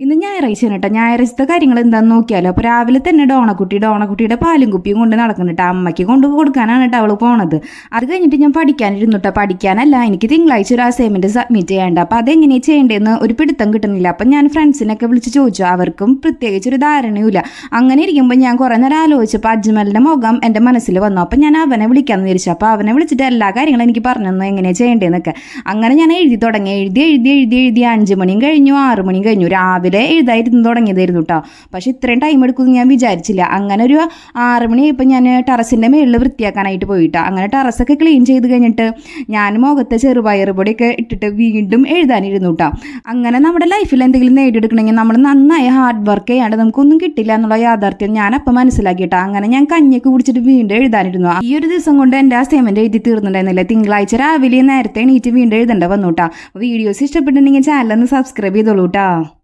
ഇന്ന് ഞായറാഴ്ച കേട്ടോ. ഞായറാഴ്ചത്തെ കാര്യങ്ങൾ എന്താണെന്ന് നോക്കിയാലോ. അപ്പോൾ രാവിലെ തന്നെ ഡോണക്കുട്ടി ഡോണക്കുട്ടിയുടെ പാലും കുപ്പിയും കൊണ്ട് നടക്കുന്നുണ്ട് അമ്മയ്ക്ക് കൊണ്ട് കൊടുക്കാനാണ് കേട്ടോ അവൾ പോണത്. അത് കഴിഞ്ഞിട്ട് ഞാൻ പഠിക്കാനിരുന്നു കേട്ടോ. പഠിക്കാനല്ല എനിക്ക് തിങ്കളാഴ്ച ഒരു അസൈൻമെന്റ് സബ്മിറ്റ് ചെയ്യേണ്ട അപ്പോൾ അതെങ്ങനെയാണ് ചെയ്യേണ്ടതെന്ന് ഒരു പിടുത്തം കിട്ടുന്നില്ല അപ്പം ഞാൻ ഫ്രണ്ട്സിനൊക്കെ വിളിച്ച് ചോദിച്ചു. അവർക്കും പ്രത്യേകിച്ച് ഒരു ധാരണയുമില്ല. അങ്ങനെ ഇരിക്കുമ്പോൾ ഞാൻ കുറേ നേരം ആലോചിച്ചപ്പോൾ അജ്മലിന്റെ മുഖം എന്റെ മനസ്സിൽ വന്നു. അപ്പം ഞാൻ അവനെ വിളിക്കാമെന്ന് വിചാരിച്ചു. അപ്പോൾ അവനെ വിളിച്ചിട്ട് എല്ലാ കാര്യങ്ങളും എനിക്ക് പറഞ്ഞു തന്നു. എങ്ങനെയാണ് ചെയ്യേണ്ടതെന്നൊക്കെ അങ്ങനെ ഞാൻ എഴുതി തുടങ്ങി. എഴുതി എഴുതി എഴുതി എഴുതി അഞ്ച് മണിയും കഴിഞ്ഞു ആറ് മണിയും കഴിഞ്ഞു. രാവിലെ എഴുതായിരുന്നു തുടങ്ങിയതായിരുന്നു കേട്ടോ പക്ഷേ ഇത്രയും ടൈം എടുക്കുമെന്ന് ഞാൻ വിചാരിച്ചില്ല. അങ്ങനെ ഒരു ആറ് മണിയായപ്പോൾ ഞാൻ ടെറസിന്റെ മേളിൽ വൃത്തിയാക്കാനായിട്ട് പോയിട്ടോ അങ്ങനെ ടെറസൊക്കെ ക്ലീൻ ചെയ്ത് കഴിഞ്ഞിട്ട് ഞാൻ മുഖത്തെ ചെറുപയർ പൊടിയൊക്കെ ഇട്ടിട്ട് വീണ്ടും എഴുതാനിരുന്നു കേട്ടോ അങ്ങനെ നമ്മുടെ ലൈഫിൽ എന്തെങ്കിലും നേടിയെടുക്കണമെങ്കിൽ നമ്മൾ നന്നായി ഹാർഡ് വർക്ക് ചെയ്യാണ്ട് നമുക്കൊന്നും കിട്ടില്ല എന്നുള്ള യാഥാർത്ഥ്യം ഞാൻ അപ്പം മനസ്സിലാക്കിയിട്ടോ അങ്ങനെ ഞാൻ കഞ്ഞിയൊക്കെ കുടിച്ചിട്ട് വീണ്ടും എഴുതാനിരുന്നു. ഈ ഒരു ദിവസം കൊണ്ട് എന്റെ അസൈൻമെന്റ് എഴുതി തീർന്നിട്ടുണ്ടായിരുന്നില്ല. തിങ്കളാഴ്ച രാവിലെ നേരത്തെ എണീറ്റ് വീണ്ടും എഴുതേണ്ട വന്നു കേട്ടോ വീഡിയോസ് ഇഷ്ടപ്പെട്ടിട്ടുണ്ടെങ്കിൽ ചാനലൊന്ന് സബ്സ്ക്രൈബ് ചെയ്തോളൂ കേട്ടോ